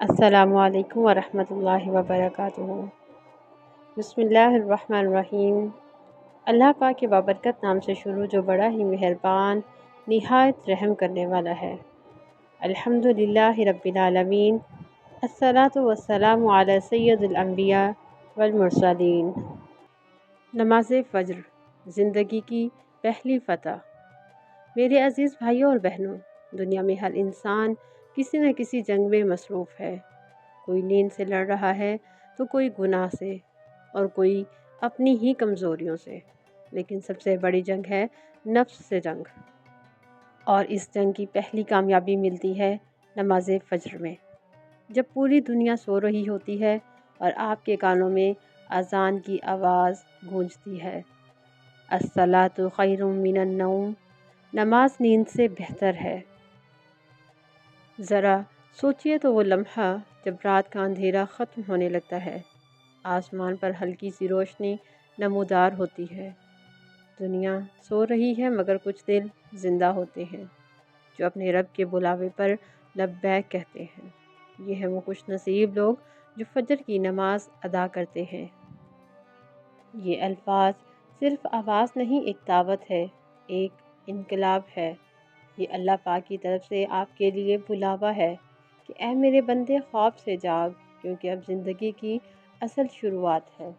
السلام علیکم ورحمۃ اللہ وبرکاتہ۔ بسم اللہ الرحمن الرحیم۔ اللہ پاک کے بابرکت نام سے شروع جو بڑا ہی مہربان، نہایت رحم کرنے والا ہے۔ الحمد للہ رب العالمین۔ الصلاۃ والسلام علی سید الانبیاء والمرسلین۔ نماز فجر، زندگی کی پہلی فتح۔ میرے عزیز بھائیوں اور بہنوں، دنیا میں ہر انسان کسی نہ کسی جنگ میں مصروف ہے۔ کوئی نیند سے لڑ رہا ہے تو کوئی گناہ سے اور کوئی اپنی ہی کمزوریوں سے۔ لیکن سب سے بڑی جنگ ہے نفس سے جنگ۔ اور اس جنگ کی پہلی کامیابی ملتی ہے نماز فجر میں۔ جب پوری دنیا سو رہی ہوتی ہے اور آپ کے کانوں میں اذان کی آواز گونجتی ہے۔ الصلاۃ خیر من النوم۔ نماز نیند سے بہتر ہے۔ ذرا سوچئے تو وہ لمحہ جب رات کا اندھیرا ختم ہونے لگتا ہے۔ آسمان پر ہلکی سی روشنی نمودار ہوتی ہے۔ دنیا سو رہی ہے مگر کچھ دل زندہ ہوتے ہیں، جو اپنے رب کے بلاوے پر لبیک کہتے ہیں۔ یہ ہے وہ خوش نصیب لوگ جو فجر کی نماز ادا کرتے ہیں۔ یہ الفاظ صرف آواز نہیں، ایک دعوت ہے، ایک انقلاب ہے۔ یہ اللہ پاک کی طرف سے آپ کے لیے بلاوا ہے کہ اے میرے بندے خواب سے جاگ، کیونکہ اب زندگی کی اصل شروعات ہے۔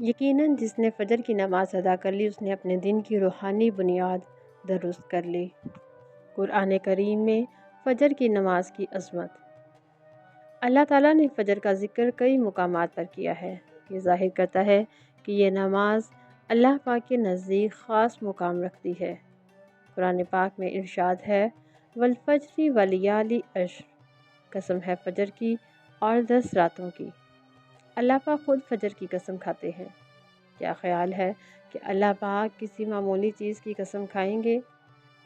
یقیناً جس نے فجر کی نماز ادا کر لی، اس نے اپنے دن کی روحانی بنیاد درست کر لی۔ قرآن کریم میں فجر کی نماز کی عظمت۔ اللہ تعالیٰ نے فجر کا ذکر کئی مقامات پر کیا ہے۔ یہ ظاہر کرتا ہے کہ یہ نماز اللہ پاک کے نزدیک خاص مقام رکھتی ہے۔ قرآن پاک میں ارشاد ہے والفجری ولیالی عشر۔ قسم ہے فجر کی اور دس راتوں کی۔ اللہ پاک خود فجر کی قسم کھاتے ہیں۔ کیا خیال ہے کہ اللہ پاک کسی معمولی چیز کی قسم کھائیں گے؟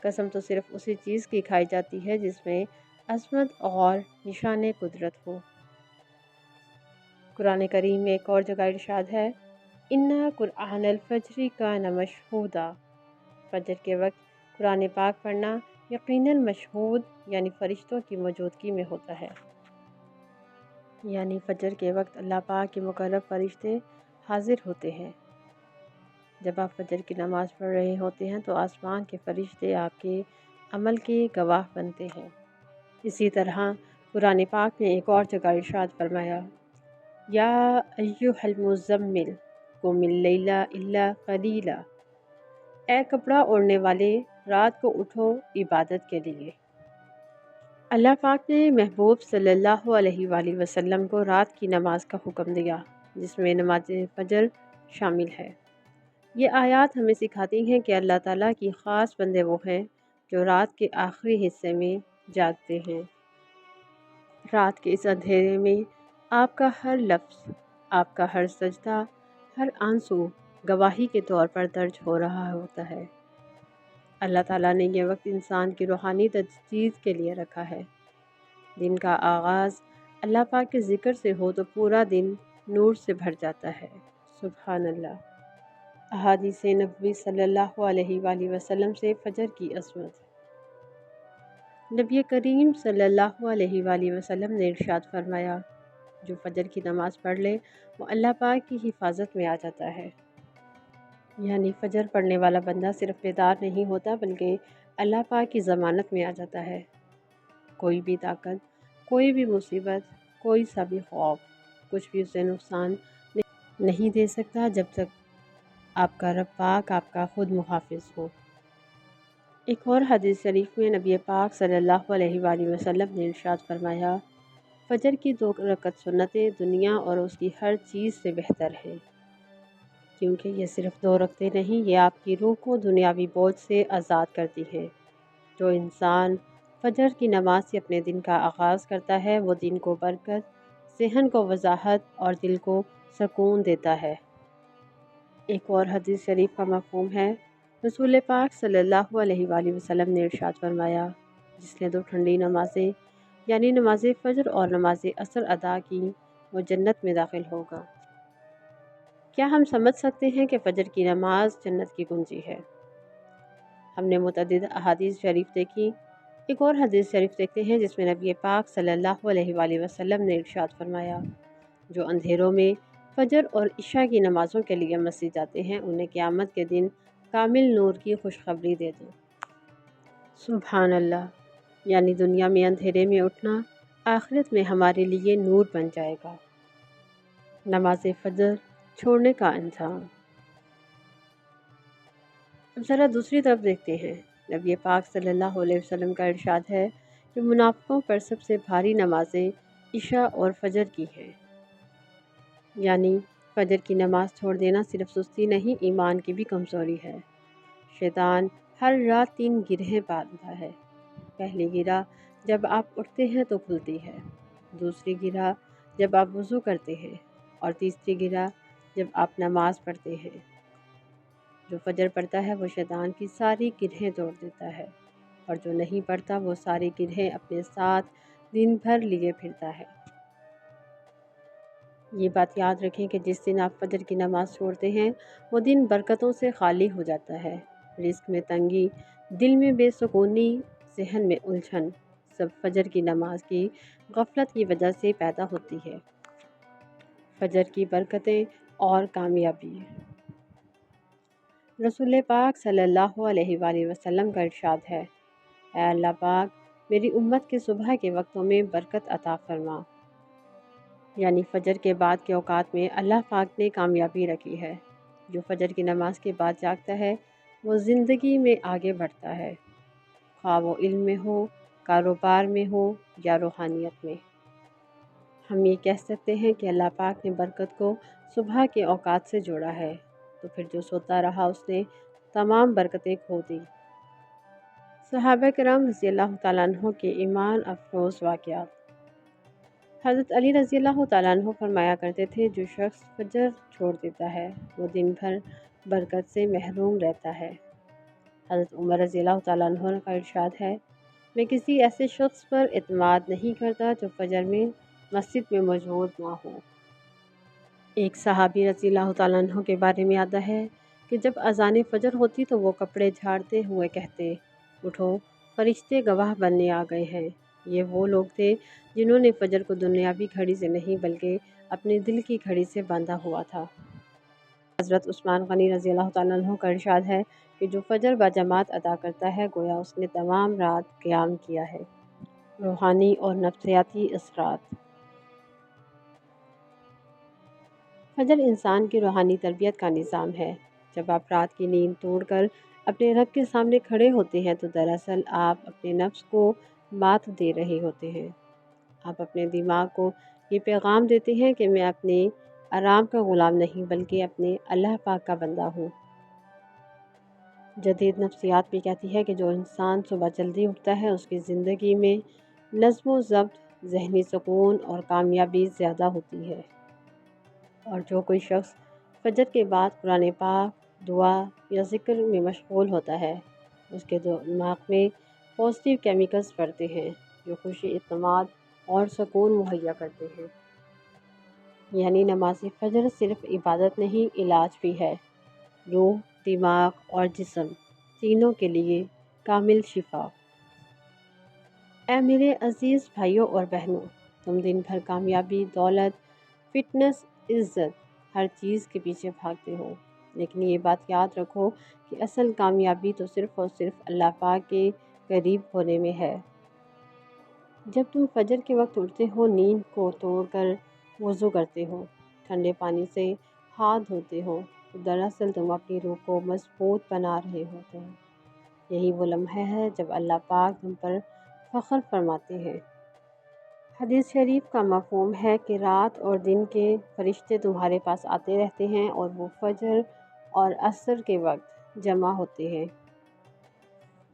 قسم تو صرف اسی چیز کی کھائی جاتی ہے جس میں عظمت اور نشان قدرت ہو۔ قرآن کریم میں ایک اور جگہ ارشاد ہے، انا قرآن الفجری کا نمشہودہ فجر کے وقت قرآن پاک پڑھنا یقیناً مشہود یعنی فرشتوں کی موجودگی میں ہوتا ہے۔ یعنی فجر کے وقت اللہ پاک کے مقرب فرشتے حاضر ہوتے ہیں۔ جب آپ فجر کی نماز پڑھ رہے ہوتے ہیں تو آسمان کے فرشتے آپ کے عمل کے گواہ بنتے ہیں۔ اسی طرح قرآن پاک نے ایک اور جگہ ارشاد فرمایا، یا ایوہ المزمل، قم اللیلہ الا قلیلہ۔ اے کپڑا اوڑھنے والے رات کو اٹھو عبادت کے لیے۔ اللہ پاک نے محبوب صلی اللہ علیہ وآلہ وسلم کو رات کی نماز کا حکم دیا، جس میں نماز فجر شامل ہے۔ یہ آیات ہمیں سکھاتی ہیں کہ اللہ تعالیٰ کی خاص بندے وہ ہیں جو رات کے آخری حصے میں جاگتے ہیں۔ رات کے اس اندھیرے میں آپ کا ہر لفظ، آپ کا ہر سجدہ، ہر آنسو گواہی کے طور پر درج ہو رہا ہوتا ہے۔ اللہ تعالیٰ نے یہ وقت انسان کی روحانی تجدید کے لیے رکھا ہے۔ دن کا آغاز اللہ پاک کے ذکر سے ہو تو پورا دن نور سے بھر جاتا ہے۔ سبحان اللہ۔ احادیث نبوی صلی اللہ علیہ وآلہ وسلم سے فجر کی عصمت۔ نبی کریم صلی اللہ علیہ وآلہ وسلم نے ارشاد فرمایا، جو فجر کی نماز پڑھ لے، وہ اللہ پاک کی حفاظت میں آ جاتا ہے۔ یعنی فجر پڑھنے والا بندہ صرف بیدار نہیں ہوتا بلکہ اللہ پاک کی ضمانت میں آ جاتا ہے۔ کوئی بھی طاقت، کوئی بھی مصیبت، کوئی سا بھی خوف، کچھ بھی اسے نقصان نہیں دے سکتا جب تک آپ کا رب پاک آپ کا خود محافظ ہو۔ ایک اور حدیث شریف میں نبی پاک صلی اللہ علیہ وآلہ وسلم نے ارشاد فرمایا، فجر کی دو رکت سنتیں دنیا اور اس کی ہر چیز سے بہتر ہیں کیونکہ یہ صرف دو رکھتے نہیں، یہ آپ کی روح کو دنیاوی بوجھ سے آزاد کرتی ہے۔ جو انسان فجر کی نماز سے اپنے دن کا آغاز کرتا ہے، وہ دن کو برکت ذہن کو وضاحت اور دل کو سکون دیتا ہے۔ ایک اور حدیث شریف کا مفہوم ہے۔ رسول پاک صلی اللہ علیہ وآلہ وسلم نے ارشاد فرمایا، جس نے دو ٹھنڈی نمازیں یعنی نماز فجر اور نماز عصر ادا کی، وہ جنت میں داخل ہوگا۔ کیا ہم سمجھ سکتے ہیں کہ فجر کی نماز جنت کی کنجی ہے؟ ہم نے متعدد احادیث شریف دیکھی، ایک اور حدیث شریف دیکھتے ہیں جس میں نبی پاک صلی اللہ علیہ وآلہ وسلم نے ارشاد فرمایا، جو اندھیروں میں فجر اور عشاء کی نمازوں کے لیے مسجد جاتے ہیں، انہیں قیامت کے دن کامل نور کی خوشخبری دے دو سبحان اللہ یعنی دنیا میں اندھیرے میں اٹھنا آخرت میں ہمارے لیے نور بن جائے گا۔ نماز فجر چھوڑنے کا انجام۔ اب ذرا دوسری طرف دیکھتے ہیں۔ نبی پاک صلی اللہ علیہ وسلم کا ارشاد ہے کہ منافقوں پر سب سے بھاری نمازیں عشاء اور فجر کی ہیں۔ یعنی فجر کی نماز چھوڑ دینا صرف سستی نہیں، ایمان کی بھی کمزوری ہے۔ شیطان ہر رات تین گرہیں باندھتا ہے۔ پہلی گرہ جب آپ اٹھتے ہیں تو کھلتی ہے۔ دوسری گرہ جب آپ وضو کرتے ہیں۔ اور تیسری گرہ جب آپ نماز پڑھتے ہیں۔ جو فجر پڑھتا ہے وہ شیطان کی ساری گرہیں توڑ دیتا ہے اور جو نہیں پڑھتا وہ ساری گرہیں اپنے ساتھ دن بھر لیے پھرتا ہے۔ یہ بات یاد رکھیں کہ جس دن آپ فجر کی نماز چھوڑتے ہیں وہ دن برکتوں سے خالی ہو جاتا ہے۔ رزق میں تنگی، دل میں بے سکونی، ذہن میں الجھن، سب فجر کی نماز کی غفلت کی وجہ سے پیدا ہوتی ہے۔ فجر کی برکتیں اور کامیابی۔ رسول پاک صلی اللہ علیہ وآلہ وسلم کا ارشاد ہے، اے اللہ پاک، میری امت کے صبح کے وقتوں میں برکت عطا فرما۔ یعنی فجر کے بعد کے اوقات میں اللہ پاک نے کامیابی رکھی ہے۔ جو فجر کی نماز کے بعد جاگتا ہے، وہ زندگی میں آگے بڑھتا ہے۔ خواہ وہ علم میں ہو، کاروبار میں ہو یا روحانیت میں۔ ہم یہ کہہ سکتے ہیں کہ اللہ پاک نے برکت کو صبح کے اوقات سے جوڑا ہے۔ تو پھر جو سوتا رہا اس نے تمام برکتیں کھو دی صحابہ کرام رضی اللہ تعالیٰ عنہ کے ایمان افروز واقعات۔ حضرت علی رضی اللہ تعالیٰ عنہ فرمایا کرتے تھے، جو شخص فجر چھوڑ دیتا ہے، وہ دن بھر برکت سے محروم رہتا ہے۔ حضرت عمر رضی اللہ تعالیٰ عنہ کا ارشاد ہے، میں کسی ایسے شخص پر اعتماد نہیں کرتا جو فجر میں مسجد میں موجود نہ ہو ایک صحابی رضی اللہ تعالیٰ عنہ کے بارے میں آتا ہے کہ جب اذان فجر ہوتی تو وہ کپڑے جھاڑتے ہوئے کہتے، اٹھو، فرشتے گواہ بننے آ گئے ہیں۔ یہ وہ لوگ تھے جنہوں نے فجر کو دنیاوی گھڑی سے نہیں بلکہ اپنے دل کی گھڑی سے باندھا ہوا تھا۔ حضرت عثمان غنی رضی اللہ تعالیٰ عنہ کا ارشاد ہے کہ جو فجر با جماعت ادا کرتا ہے، گویا اس نے تمام رات قیام کیا ہے۔ روحانی اور نفسیاتی اثرات۔ فجر انسان کی روحانی تربیت کا نظام ہے۔ جب آپ رات کی نیند توڑ کر اپنے رب کے سامنے کھڑے ہوتے ہیں تو دراصل آپ اپنے نفس کو بات دے رہے ہوتے ہیں۔ آپ اپنے دماغ کو یہ پیغام دیتے ہیں کہ میں اپنے آرام کا غلام نہیں بلکہ اپنے اللہ پاک کا بندہ ہوں۔ جدید نفسیات بھی کہتی ہے کہ جو انسان صبح جلدی اٹھتا ہے، اس کی زندگی میں نظم و ضبط، ذہنی سکون اور کامیابی زیادہ ہوتی ہے۔ اور جو کوئی شخص فجر کے بعد قرآن پاک، دعا یا ذکر میں مشغول ہوتا ہے، اس کے دماغ میں پازیٹیو کیمیکلز پڑتے ہیں جو خوشی، اعتماد اور سکون مہیا کرتے ہیں۔ یعنی نماز فجر صرف عبادت نہیں، علاج بھی ہے۔ روح، دماغ اور جسم تینوں کے لیے کامل شفا۔ اے میرے عزیز بھائیوں اور بہنوں تم دن بھر کامیابی، دولت فٹنس عزت ہر چیز کے پیچھے بھاگتے ہو لیکن یہ بات یاد رکھو کہ اصل کامیابی تو صرف اور صرف اللہ پاک کے قریب ہونے میں ہے۔ جب تم فجر کے وقت اٹھتے ہو، نیند کو توڑ کر وضو کرتے ہو، ٹھنڈے پانی سے ہاتھ دھوتے ہو، تو دراصل تم اپنی روح کو مضبوط بنا رہے ہوتے ہیں یہی وہ لمحہ ہے جب اللہ پاک تم پر فخر فرماتے ہیں۔ حدیث شریف کا مفہوم ہے کہ رات اور دن کے فرشتے تمہارے پاس آتے رہتے ہیں اور وہ فجر اور عصر کے وقت جمع ہوتے ہیں۔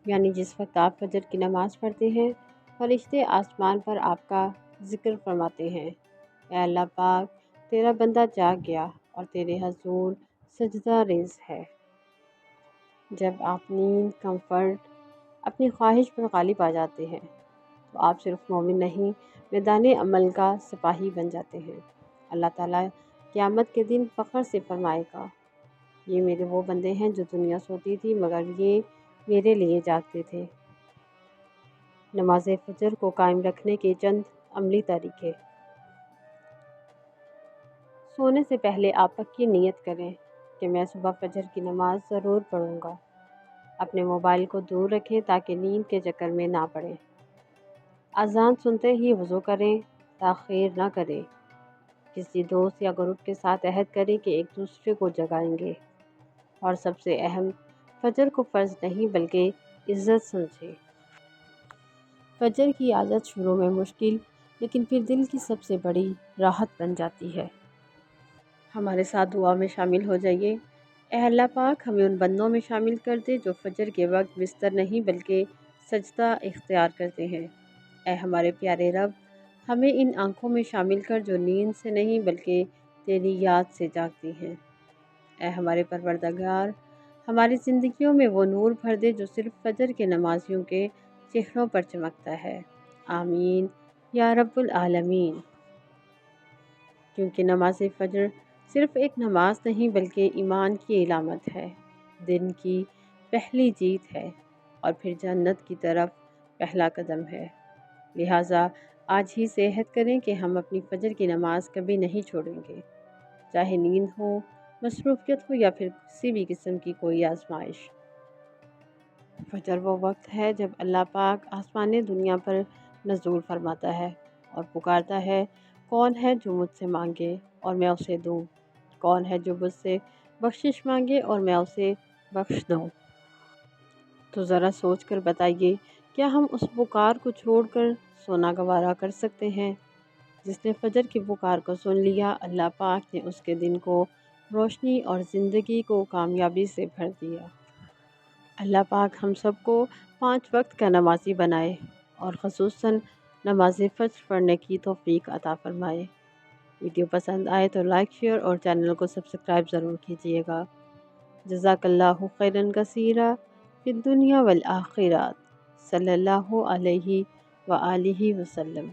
یعنی جس وقت آپ فجر کی نماز پڑھتے ہیں، فرشتے آسمان پر آپ کا ذکر فرماتے ہیں۔ اے اللہ پاک، تیرا بندہ جاگ گیا اور تیرے حضور سجدہ ریز ہے۔ جب آپ نیند، کمفرٹ، اپنی خواہش پر غالب آ جاتے ہیں، تو آپ صرف مومن نہیں میدان عمل کا سپاہی بن جاتے ہیں۔ اللہ تعالیٰ قیامت کے دن فخر سے فرمائے گا۔ یہ میرے وہ بندے ہیں جو دنیا سوتی تھی مگر یہ میرے لیے جاگتے تھے۔ نماز فجر کو قائم رکھنے کے چند عملی طریقے۔ سونے سے پہلے آپ پکی نیت کریں کہ میں صبح فجر کی نماز ضرور پڑھوں گا۔ اپنے موبائل کو دور رکھیں تاکہ نیند کے چکر میں نہ پڑیں۔ اذان سنتے ہی وضو کریں، تاخیر نہ کریں۔ کسی دوست یا گروپ کے ساتھ عہد کریں کہ ایک دوسرے کو جگائیں گے۔ اور سب سے اہم، فجر کو فرض نہیں بلکہ عزت سمجھیں۔ فجر کی عادت شروع میں مشکل، لیکن پھر دل کی سب سے بڑی راحت بن جاتی ہے۔ ہمارے ساتھ دعا میں شامل ہو جائیے۔ اے اللہ پاک، ہمیں ان بندوں میں شامل کر دے جو فجر کے وقت بستر نہیں بلکہ سجدہ اختیار کرتے ہیں۔ اے ہمارے پیارے رب، ہمیں ان آنکھوں میں شامل کر جو نیند سے نہیں بلکہ تیری یاد سے جاگتی ہیں۔ اے ہمارے پروردگار، ہماری زندگیوں میں وہ نور بھر دے جو صرف فجر کے نمازیوں کے چہروں پر چمکتا ہے۔ آمین۔ یا رب العالمین۔ کیونکہ نماز فجر صرف ایک نماز نہیں بلکہ ایمان کی علامت ہے۔ دن کی پہلی جیت ہے اور پھر جنت کی طرف پہلا قدم ہے۔ لہٰذا آج ہی صحت کریں کہ ہم اپنی فجر کی نماز کبھی نہیں چھوڑیں گے۔ چاہے نیند ہو، مصروفیت ہو یا پھر کسی بھی قسم کی کوئی آزمائش۔ فجر وہ وقت ہے جب اللہ پاک آسمان دنیا پر نزول فرماتا ہے اور پکارتا ہے، کون ہے جو مجھ سے مانگے اور میں اسے دوں؟ کون ہے جو مجھ سے بخشش مانگے اور میں اسے بخش دوں؟ تو ذرا سوچ کر بتائیے، کیا ہم اس پکار کو چھوڑ کر سونا گوارا کر سکتے ہیں۔ جس نے فجر کی پکار کو سن لیا، اللہ پاک نے اس کے دن کو روشنی اور زندگی کو کامیابی سے بھر دیا۔ اللہ پاک ہم سب کو پانچ وقت کا نمازی بنائے اور خصوصاً نماز فجر پڑھنے کی توفیق عطا فرمائے۔ ویڈیو پسند آئے تو لائک، شیئر اور چینل کو سبسکرائب ضرور کیجیے گا۔ جزاک اللہ خیرن کثیرہ فی الدنیا والآخرات۔ صلی اللہ علیہ و علیہ وسلم۔